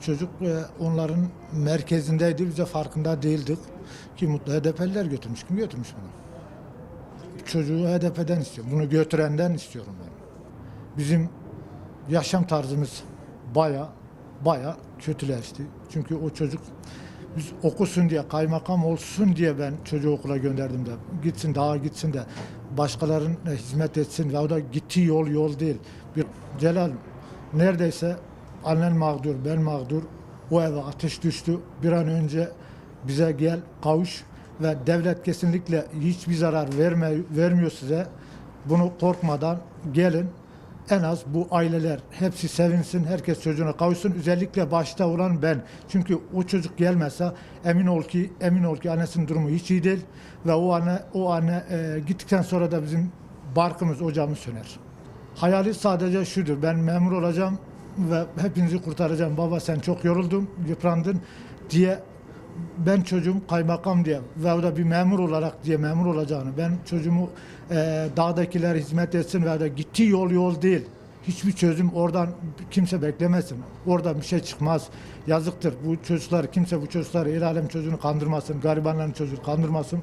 Çocuk e, onların merkezindeydi. Biz de farkında değildik. Ki mutlu HDP'liler götürmüş. Kim götürmüş bunu? Çocuğu HDP'den istiyorum. Bunu götürenden istiyorum ben. Bizim yaşam tarzımız baya baya kötüleşti. Çünkü o çocuk biz okusun diye, kaymakam olsun diye ben çocuğu okula gönderdim de gitsin daha gitsin de başkalarının hizmet etsin ve o da gittiği yol yol değil. Bir Celal neredeyse annen mağdur, ben mağdur. O eve ateş düştü. Bir an önce bize gel, kavuş ve devlet kesinlikle hiçbir zarar verme, vermiyor size. Bunu korkmadan gelin. En az bu aileler hepsi sevinsin, herkes çocuğuna kavuşsun. Özellikle başta olan ben. Çünkü o çocuk gelmezse emin ol ki emin ol ki annesinin durumu hiç iyi değil ve o anne o anne e, gittikten sonra da bizim barkımız, ocağımız söner. Hayali sadece şudur. Ben memur olacağım ve hepinizi kurtaracağım. Baba sen çok yoruldun, yıprandın diye ben çocuğum kaymakam diye ve da bir memur olarak diye memur olacağını ben çocuğumu e, dağdakiler hizmet etsin ve de gittiği yol yol değil. Hiçbir çözüm oradan kimse beklemesin. Oradan bir şey çıkmaz. Yazıktır. Bu çocuklar kimse bu çocukları el alem çocuğunu kandırmasın. Garibanların çocuğunu kandırmasın.